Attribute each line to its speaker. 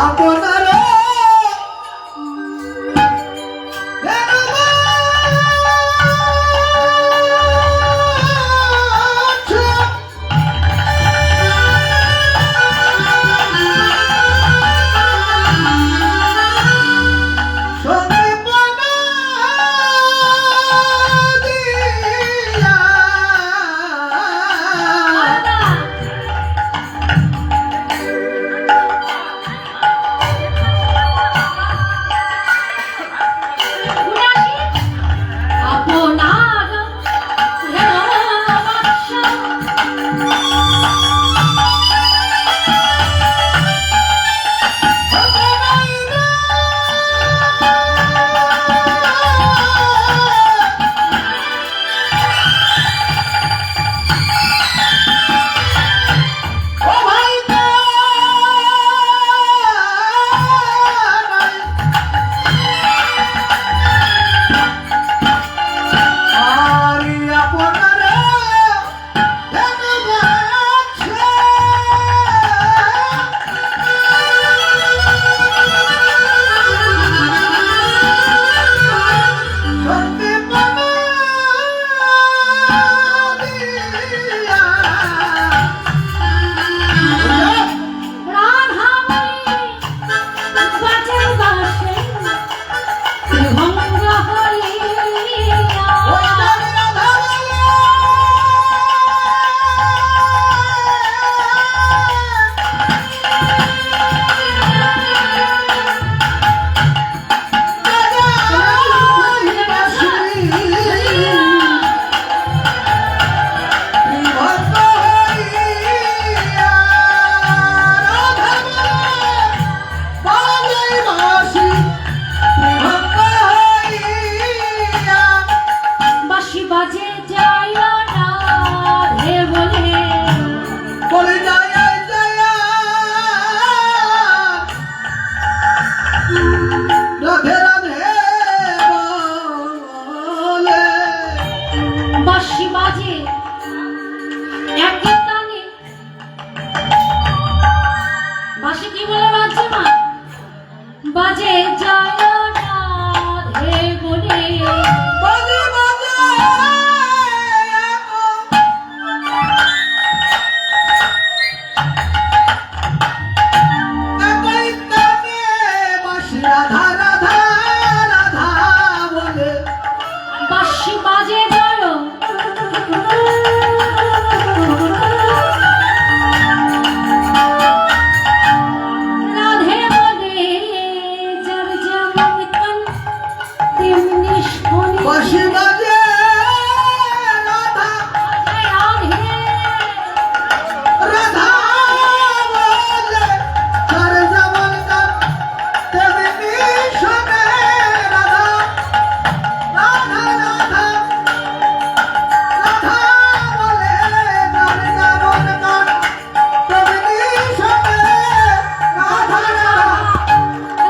Speaker 1: I'm gonna.
Speaker 2: বাসে কি বলে বাজছে মা? বাজে যায়